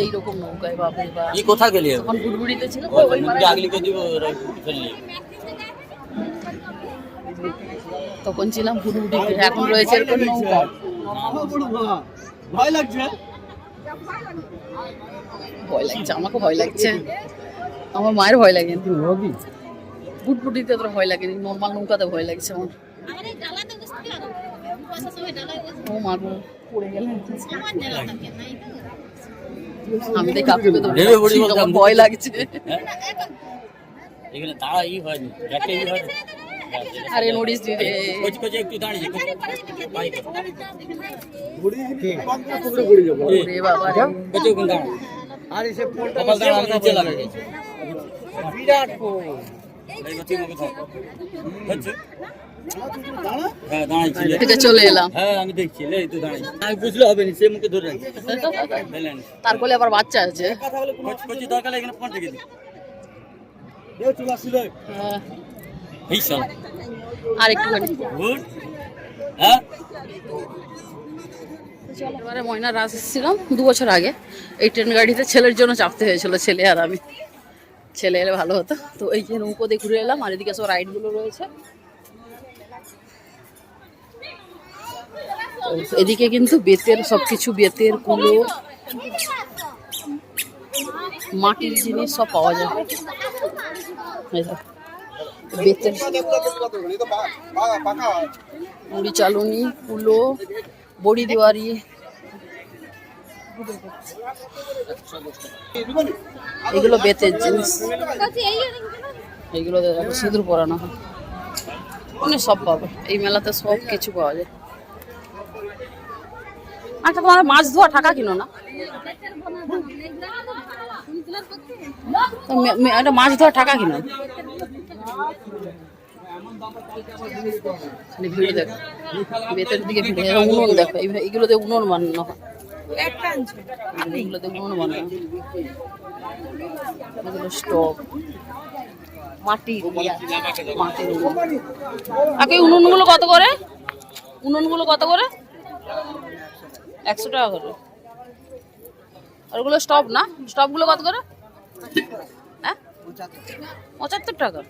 এইরকম নৌকায় কোথায় গেলি তখন ছিল তখন ছিলাম বুড়বুড়িতে এখন রয়েছে এরকম নৌকা। ভয় লাগছে? ভয় লাগছে আমাকে ভয় লাগছে। আমার মায়ের ভয় লাগে। বুটবুটিতে তোর ভয় লাগেনি নর্মাল নৌকাতে ভয় লাগছে আমার। পড়ে গেলে আমি তো কাকুকে তো আমার ভয় লাগছে। এখানে দাঁড়া ই হয়নি একটা ই হয়নি। আরে নোটিস দিতে। কোচ কোচ একটু দাঁড়িয়ে বাইক পুকুরে পড়ে যাব রে। বাবা কোচ কোন দাঁড়া। আর এসে পোলটা কপাল দাঁড়া নিচে লাগা। বিরাট এই গতি হচ্ছে চলে এলাম। হ্যাঁ আমি দেখছি লে তুই দাঁড়াই। আমি বুঝলে হবে না সে মুখে ধরে রাখি তারপরে আবার বাচ্চা আছে। দরকার এখানে ফোন দিই। চলে হ্যাঁ, আর গুড। হ্যাঁ? এবারে ময়না রাস এসেছিলাম দু বছর আগে। এই ট্রেন গাড়িতে ছেলের জন্য চাপতে হয়েছিল ছেলে আর আমি। ছেলে এলে ভালো হতো। তো এই যে নৌকো দিয়ে ঘুরে এলাম আর এদিকে সব রাইডগুলো রয়েছে। এদিকে কিন্তু বেতের, সবকিছু বেতের কুলো মাটির জিনিস সব পাওয়া যায়। বেতের মুড়ি চালুনি, কুলো, বড়ি দেওয়ারি এগুলো বেতের জিনিস। এগুলো সিঁদুর পরানো হয়। মানে সব পাবে। এই মেলাতে সব কিছু পাওয়া যায়। আচ্ছা তোমার মাছ ধোয়া টাকা কিনো না। একটা মাছ ধোয়া টাকা কিনো। দিকে উনুন দেখো। এই- এগুলোতে উনুন এগুলোতে উনুন বানানো হয়। এগুলো স্টোভ। মাটি। মাটির আগে উনুনগুলো কত করে? উনুনগুলো কত করে? একশো টাকা করে। আর ওগুলো স্টপ না? স্টপগুলো কত করে? হ্যাঁ? পঁচাত্তর টাকা।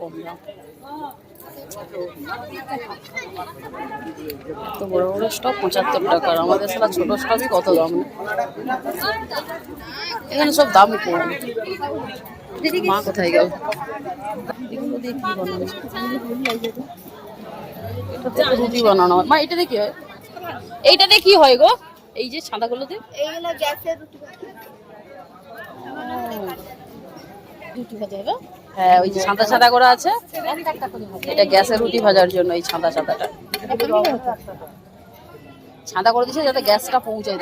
কম দাম তো বড় বড় স্টপ পঁচাত্তর টাকা। আর আমাদের সারা ছোট স্টপই কত দাম? এখানে সব দাম কম। মা কোথায় গেল? এটাতে তো রুটি বানানো মা, এটা কি হয় এইটাতে কি হয় গো? এই যে ছাদাগুলোতে এইগুলো গ্যাসের রুটি রুটি ভাজা হবে হ্যাঁ ওই যে সাদা সাদা করে আছে। এটা গ্যাসের রুটি ভাজার জন্য এই সাদা সাদাটা। সাদা করে দিচ্ছে যাতে গ্যাসটা পৌঁছায়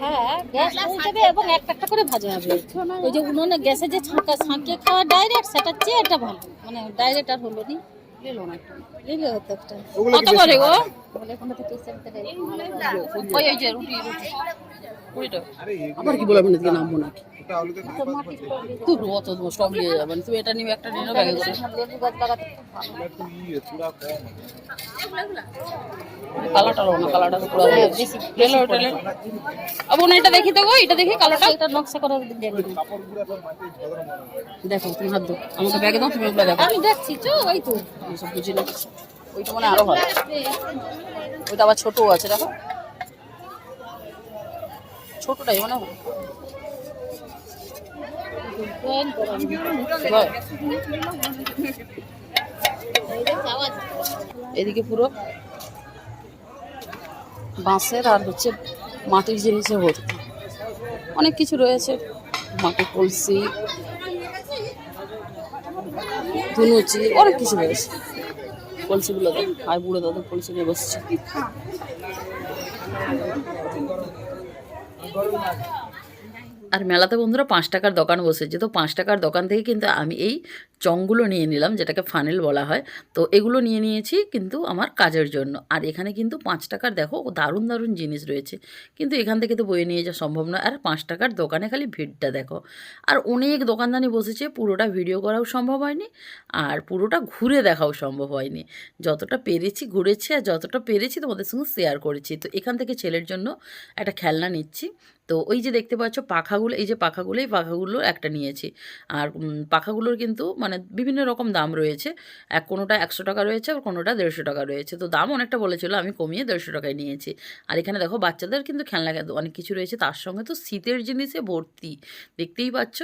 হ্যাঁ গ্যাস পৌঁছাবে এবং একটা একটা করে ভাজা হবে। ওই যে উনুনে গ্যাসে যে ছাঁকা ছাঁকিয়ে খাওয়া ডাইরেক্ট সেটার চেয়ে এটা ভালো। মানে ডাইরেক্ট আর হলো নি। লেলো না। একটু। নিলে একটা কত করে গো? বলে কোনো থেকে হিসাবটা ওই ওই যে রুটি রুটি। রুটিটা। আবার কি বলবেন এদিকে নামবো নাকি? তুই অত সব নিয়ে যাবেন তুমি এটা একটা নিয়ে ব্যাগে করে লেবু গাছ লাগাতে কালারটা লো না কালারটা তো পুরো লেলো ওটা আবু না এটা দেখি তো গো এটা দেখি কালারটা। এটা নকশা করে দেখো। তুমি হাত দাও আমাকে ব্যাগে দাও তুমি ওগুলো দেখো। আমি দেখছি তো ওই তো। সব বুঝি না ওইটা মানে আরও ভালো ওইটা আবার ছোটও আছে, দেখো। ছোটটাই মানে। এদিকে পুরো বাঁশের আর হচ্ছে মাটির জিনিসে ভর্তি। অনেক কিছু রয়েছে। মাটির কলসি ধুনুচি অনেক কিছু রয়েছে কলসিগুলো দেখ আর বুড়ো দাদা কলসি নিয়ে বসছে। আর মেলাতে বন্ধুরা পাঁচ টাকার দোকান বসেছে তো পাঁচ টাকার দোকান থেকে কিন্তু আমি এই চংগুলো নিয়ে নিলাম, যেটাকে ফানেল বলা হয়। তো এগুলো নিয়ে নিয়েছি কিন্তু আমার কাজের জন্য। আর এখানে কিন্তু পাঁচ টাকার দেখো, দারুণ দারুণ জিনিস রয়েছে। কিন্তু এখান থেকে তো বয়ে নিয়ে যাওয়া সম্ভব নয়। আর পাঁচ টাকার দোকানে খালি ভিড়টা দেখো। আর অনেক দোকানদানি বসেছে, পুরোটা ভিডিও করাও সম্ভব হয়নি, আর পুরোটা ঘুরে দেখাও সম্ভব হয়নি। যতটা পেরেছি ঘুরেছি, আর যতটা পেরেছি তোমাদের সঙ্গে শেয়ার করেছি। তো এখান থেকে ছেলের জন্য একটা খেলনা নিচ্ছি। তো ওই যে দেখতে পাচ্ছ পাখাগুলো, এই যে পাখাগুলো, এই পাখাগুলো একটা নিয়েছি। আর পাখাগুলোর কিন্তু মানে বিভিন্ন রকম দাম রয়েছে। এক কোনোটা একশো টাকা রয়েছে, আর কোনোটা দেড়শো টাকা রয়েছে। তো দাম অনেকটা বলেছিল, আমি কমিয়ে দেড়শো টাকায় নিয়েছি। আর এখানে দেখো, বাচ্চাদের কিন্তু খেলনা অনেক কিছু রয়েছে। তার সঙ্গে তো শীতের জিনিসে ভর্তি, দেখতেই পাচ্ছ।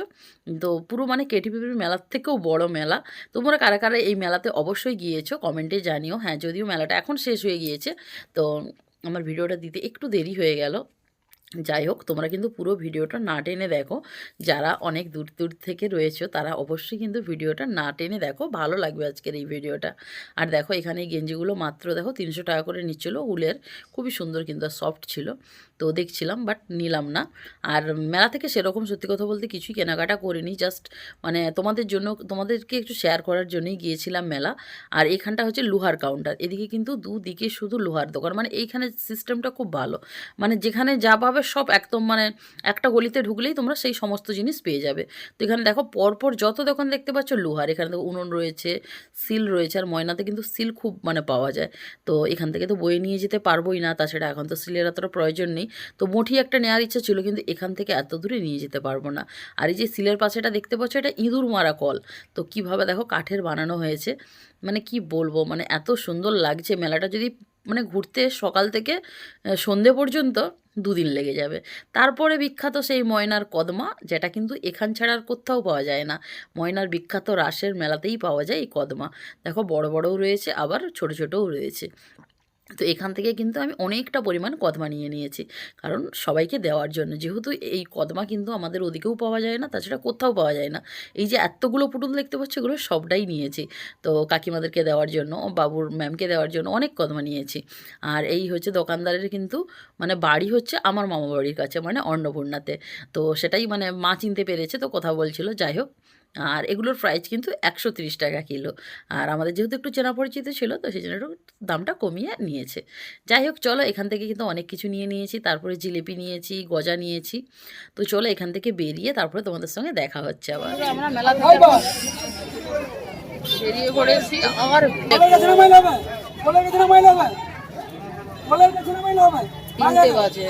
তো পুরো মানে কেটিপিপির মেলার থেকেও বড় মেলা। তোমরা কারা কারা এই মেলাতে অবশ্যই গিয়েছো, কমেন্টে জানিও। হ্যাঁ যদিও মেলাটা এখন শেষ হয়ে গিয়েছে, তো আমার ভিডিওটা দিতে একটু দেরি হয়ে গেল। যাই হোক, তোমরা কিন্তু পুরো ভিডিওটা না টেনে দেখো। যারা অনেক দূর দূর থেকে রয়েছে, তারা অবশ্যই কিন্তু ভিডিওটা না টেনে দেখো। ভালো লাগবে আজকের এই ভিডিওটা। আর দেখো, এখানে এই গেঞ্জিগুলো মাত্র দেখো, তিনশো টাকা করে নিচ্ছিল। উলের খুবই সুন্দর কিন্তু সফট ছিল। তো দেখছিলাম, বাট নিলাম না। আর মেলা থেকে সেরকম সত্যি কথা বলতে কিছুই কেনাকাটা করিনি। জাস্ট মানে তোমাদের জন্য, তোমাদেরকে একটু শেয়ার করার জন্যই গিয়েছিলাম মেলা। আর এখানটা হচ্ছে লোহার কাউন্টার। এদিকে কিন্তু দুদিকে শুধু লোহার দোকান। মানে এইখানে সিস্টেমটা খুব ভালো। মানে যেখানে যা পাবে সব একদম মানে একটা গলিতে ঢুকলেই তোমরা সেই সমস্ত জিনিস পেয়ে যাবে। তো এখানে দেখো পরপর যত দোকান দেখতে পাচ্ছ লোহার, এখানে দেখো উনুন রয়েছে, সিল রয়েছে আর ময়নাতে কিন্তু সিল খুব মানে পাওয়া যায়। তো এখান থেকে তো বয়ে নিয়ে যেতে পারবোই না, তাছাড়া এখন তো সিলের এতটা প্রয়োজন নেই। তো মুঠি একটা নেওয়ার ইচ্ছা ছিল কিন্তু এখান থেকে এত দূরে নিয়ে যেতে পারব না। আর এই যে সিলের পাশেটা দেখতে পাচ্ছ এটা ইঁদুর মারা কল। তো কীভাবে দেখো কাঠের বানানো হয়েছে। মানে কি বলব? মানে এত সুন্দর লাগছে মেলাটা। যদি মানে ঘুরতে সকাল থেকে সন্ধে পর্যন্ত দুদিন লেগে যাবে। তারপরে বিখ্যাত সেই ময়নার কদমা, যেটা কিন্তু এখান ছাড়া আর কোথাও পাওয়া যায় না। ময়নার বিখ্যাত রাসের মেলাতেই পাওয়া যায় এই কদমা। দেখো বড় বড়ও রয়েছে, আবার ছোট ছোটও রয়েছে। তো এখান থেকে কিন্তু আমি অনেকটা পরিমাণ কদমা নিয়ে নিয়েছি। কারণ সবাইকে দেওয়ার জন্য। যেহেতু এই কদমা কিন্তু আমাদের ওদিকেও পাওয়া যায় না, তাছাড়া কোথাও পাওয়া যায় না। এই যে এতগুলো পুতুল দেখতে পাচ্ছ, এগুলো সবটাই নিয়েছি। তো কাকিমাদেরকে দেওয়ার জন্য, বাবুর ম্যামকে দেওয়ার জন্য অনেক কদমা নিয়েছি। আর এই হচ্ছে দোকানদারের কিন্তু মানে বাড়ি হচ্ছে আমার মামা বাড়ির কাছে মানে অন্নপূর্ণাতে। তো সেটাই মানে মা চিনতে পেরেছে, তো কথা বলছিল। যাই হোক আর এগুলোর প্রাইস কিন্তু একশো তিরিশ টাকা কিলো। আর আমাদের যেহেতু একটু চেনা পরিচিত ছিল তো সেই জন্য একটু দামটা কমিয়ে নিয়েছে। যাই হোক চলো এখান থেকে কিন্তু অনেক কিছু নিয়ে নিয়েছি। তারপরে জিলিপি নিয়েছি গজা নিয়েছি। তো চলো এখান থেকে বেরিয়ে তারপরে তোমাদের সঙ্গে দেখা হচ্ছে আবার। আমরা মেলা থেকে বেরিয়ে পড়েছি আর বাজে।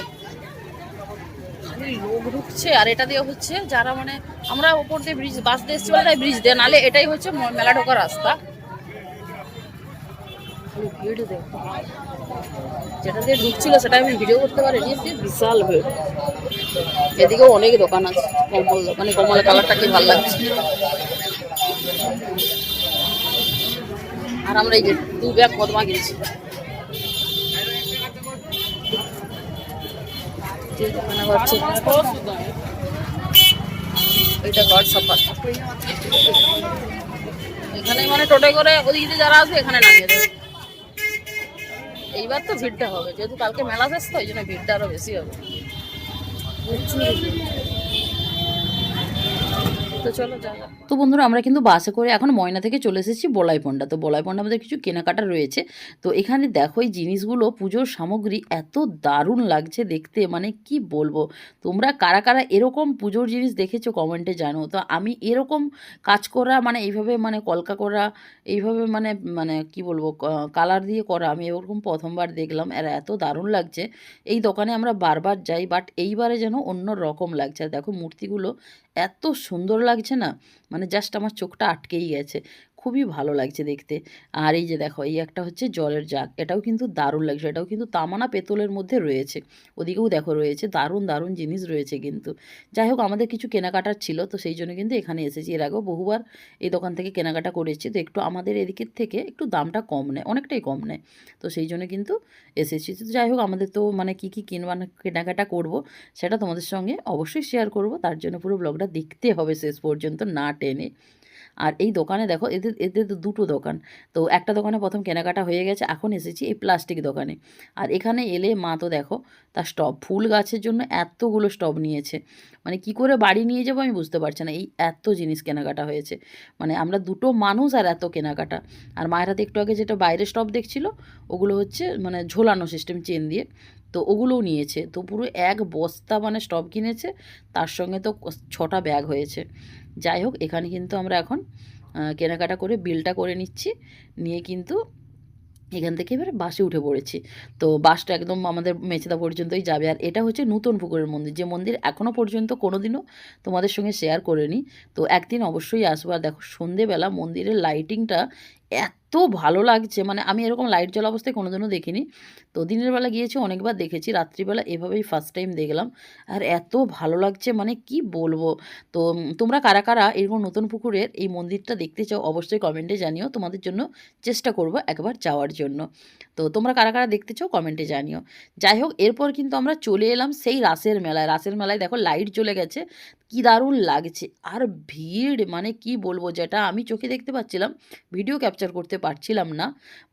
খালি লোক ঢুকছে, আর এটা দিয়ে হচ্ছে যারা মানে আমরা ওপর দিয়ে ব্রিজ বাস দিয়ে এসছি বলে ব্রিজ দিয়ে, নালে এটাই হচ্ছে মেলা ঢোকার রাস্তা। যেটা দিয়ে ঢুকছিল সেটা আমি ভিডিও করতে পারিনি বিশাল ভিড়। এদিকেও অনেক দোকান আছে কমল দোকানে কমলা কালারটা কি ভালো লাগছে। আর আমরা এই যে দু ব্যাগ কদমা কিনছি। এটা গড সাপার এখানে মানে টোটো করে ওদিকে যারা আসবে এখানে নামিয়ে দেবে। এইবার তো ভিড়টা হবে। যেহেতু কালকে মেলা শেষ তো, ওই জন্য ভিড়টা আরও বেশি হবে। তো চলো তো বন্ধুরা, আমরা কিন্তু বাসে করে এখন ময়না থেকে চলে এসেছি বলাইপন্ডা। তো বলাইপন্ডা আমাদের কিছু কেনাকাটা রয়েছে। তো এখানে দেখো এই জিনিসগুলো, পুজোর সামগ্রী এত দারুণ লাগছে দেখতে মানে কি বলব? তোমরা কারা কারা এরকম পুজোর জিনিস দেখেছ কমেন্টে জানো। তো আমি এরকম কাজ করা মানে এইভাবে মানে কলকা করা, এইভাবে মানে মানে কি বলব কালার দিয়ে করা, আমি এরকম প্রথমবার দেখলাম। আর এত দারুণ লাগছে। এই দোকানে আমরা বারবার যাই, বাট এইবারে যেন অন্য রকম লাগছে। আর দেখো মূর্তিগুলো এত সুন্দর লাগছে না? মানে জাস্ট আমার চোখটা আটকেই গেছে। খুবই ভালো লাগছে দেখতে। আর এই যে দেখো, এই একটা হচ্ছে জলের জাগ। এটাও কিন্তু দারুণ লাগছে। এটাও কিন্তু তামানা পেতলের মধ্যে রয়েছে। ওদিকেও দেখো রয়েছে, দারুণ দারুণ জিনিস রয়েছে কিন্তু। যাই হোক, আমাদের কিছু কেনাকাটার ছিল, তো সেই জন্য কিন্তু এখানে এসেছি। এর আগেও বহুবার এই দোকান থেকে কেনাকাটা করেছি, তো একটু আমাদের এদিকের থেকে একটু দামটা কম নেয়, অনেকটাই কম নেয়। তো সেই জন্য কিন্তু এসেছি। তো যাই হোক, আমাদের তো মানে কী কী কিনবা কেনাকাটা করব, সেটা তোমাদের সঙ্গে অবশ্যই শেয়ার করব। তার জন্য পুরো ব্লগটা দেখতে হবে শেষ পর্যন্ত, না টেনে। আর এই দোকানে দেখো, এদের এদের দুটো দোকান। তো একটা দোকানে প্রথম কেনাকাটা হয়ে গেছে, এখন এসেছি এই প্লাস্টিক দোকানে। আর এখানে এলে মা তো দেখো, তার স্টব, ফুল গাছের জন্য এতগুলো স্টব নিয়েছে। মানে কি করে বাড়ি নিয়ে যাব আমি বুঝতে পারছি না, এই এত জিনিস কেনাকাটা হয়েছে। মানে আমরা দুটো মানুষ আর এত কেনাকাটা। আর মায়ের হাতে একটু আগে যেটা বাইরে স্টপ দেখছিল, ওগুলো হচ্ছে মানে ঝোলানো সিস্টেম চেন দিয়ে, তো ওগুলোও নিয়েছে। তো পুরো এক বস্তা মানে স্টপ কিনেছে, তার সঙ্গে তো ছটা ব্যাগ হয়েছে। যাই হোক, এখানে কিন্তু আমরা এখন কেনাকাটা করে বিলটা করে নিচ্ছি। নিয়ে কিন্তু এখান থেকে এবারে বাসে উঠে পড়েছি। তো বাসটা একদম আমাদের মেচেদা পর্যন্তই যাবে। আর এটা হচ্ছে নতুন পুকুরের মন্দির। যে মন্দির এখনও পর্যন্ত কোনোদিনও তোমাদের সঙ্গে শেয়ার করেনি। তো একদিন অবশ্যই আসব। আর দেখো সন্ধেবেলা মন্দিরের লাইটিংটা এত ভালো লাগছে। মানে আমি এরকম লাইট জ্বলা অবস্থায় কোনোদিনও দেখিনি। তো দিনের বেলা গিয়েছি, অনেকবার দেখেছি। রাত্রিবেলা এভাবেই ফার্স্ট টাইম দেখলাম। আর এত ভালো লাগছে মানে কি বলব? তো তোমরা কারা কারা এরকম নতুন পুকুরের এই মন্দিরটা দেখতে চাও, অবশ্যই কমেন্টে জানিও। তোমাদের জন্য চেষ্টা করব একবার যাওয়ার জন্য। তো তোমরা কারা কারা দেখতে চাও কমেন্টে জানিও। যাই হোক, এরপর কিন্তু আমরা চলে এলাম সেই রাসের মেলায়। রাসের মেলায় দেখো লাইট জ্বলে গেছে। কি দারুণ লাগছে। আর ভিড় মানে কি বলব, যেটা আমি চোখে দেখতে পাচ্ছিলাম ভিডিও ক্যাপচার করতে পারছিলাম না।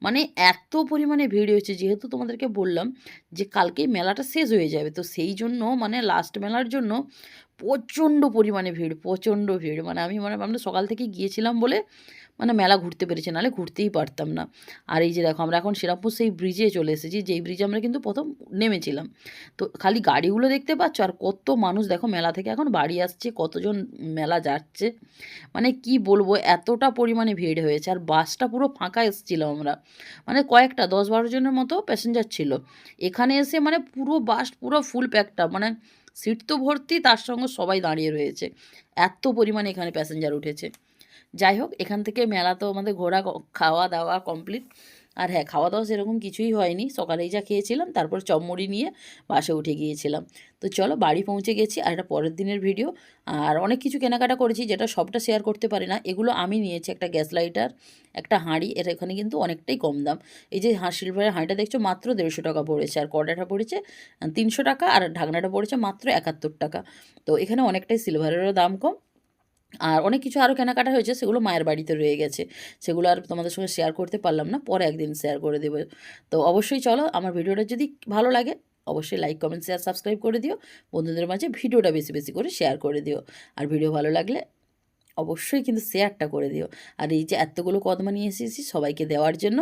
মানে এত পরিমাণে ভিড় হয়েছে, যেহেতু তোমাদেরকে বললাম যে কালকে মেলাটা শেষ হয়ে যাবে, তো সেই জন্য মানে লাস্ট মেলার জন্য প্রচণ্ড পরিমাণে ভিড়, প্রচণ্ড ভিড়। মানে আমি মানে আমরা সকাল থেকে গিয়েছিলাম বলে মানে মেলা ঘুরতে পেরেছি, নাহলে ঘুরতেই পারতাম না। আর এই যে দেখো, আমরা এখন শ্রীরামপুর সেই ব্রিজে চলে এসেছি, যেই ব্রিজে আমরা কিন্তু প্রথম নেমেছিলাম। তো খালি গাড়িগুলো দেখতে পাচ্ছ, আর কত মানুষ দেখো মেলা থেকে এখন বাড়ি আসছে, কতজন মেলা যাচ্ছে। মানে কি বলব, এতটা পরিমাণে ভিড় হয়েছে, আর বাসটা পুরো ফাঁকা এসেছিলাম আমরা। মানে কয়েকটা, দশ বারো জনের মতো প্যাসেঞ্জার ছিল। এখানে এসে মানে পুরো বাস পুরো ফুল প্যাকটা মানে সিট তো ভর্তি, তার সঙ্গে সবাই দাঁড়িয়ে রয়েছে। এত পরিমাণে এখানে প্যাসেঞ্জার উঠেছে। যাই হোক এখান থেকে মেলা তো আমাদের ঘোরা খাওয়া দাওয়া কমপ্লিট আর হ্যাঁ খাওয়া দাওয়া সেরকম কিছুই হয়নি। সকালেই যা খেয়েছিলাম, তারপর চমড়ি নিয়ে বাসে উঠে গিয়েছিলাম। তো চলো, বাড়ি পৌঁছে গেছি আর এটা পরের দিনের ভিডিও আর অনেক কিছু কেনাকাটা করেছি যেটা সবটা শেয়ার করতে পারি না। এগুলো আমি নিয়েছি, একটা গ্যাস লাইটার, একটা হাঁড়ি এর এখানে কিন্তু অনেকটাই কম দাম। এই যে হাঁ সিলভারের হাঁড়িটা দেখছ, মাত্র দেড়শো টাকা পড়েছে। আর কড়াটা পড়েছে তিনশো টাকা। আর ঢাকনাটা পড়েছে মাত্র একাত্তর টাকা। তো এখানে অনেকটাই সিলভারেরও দাম কম। আর অনেক কিছু আরও কেনাকাটা হয়েছে, সেগুলো মায়ের বাড়িতে রয়ে গেছে। সেগুলো আর তোমাদের সঙ্গে শেয়ার করতে পারলাম না, পরে একদিন শেয়ার করে দেবো। তো অবশ্যই চলো, আমার ভিডিওটা যদি ভালো লাগে, অবশ্যই লাইক কমেন্ট শেয়ার সাবস্ক্রাইব করে দিও। বন্ধুদের মাঝে ভিডিওটা বেশি বেশি করে শেয়ার করে দিও। আর ভিডিও ভালো লাগলে অবশ্যই কিন্তু শেয়ারটা করে দিও। আর এই যে এতগুলো কদমা নিয়ে এসেছি সবাইকে দেওয়ার জন্য।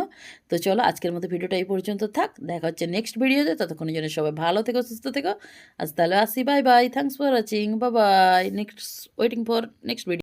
তো চলো আজকের মতো ভিডিওটা এই পর্যন্ত থাক। দেখা হচ্ছে নেক্সট ভিডিওতে ততক্ষণের জন্য সবাই ভালো থেকো, সুস্থ থেকো। আজ তাহলে আসি। Bye bye thanks for watching বা bye next waiting for next video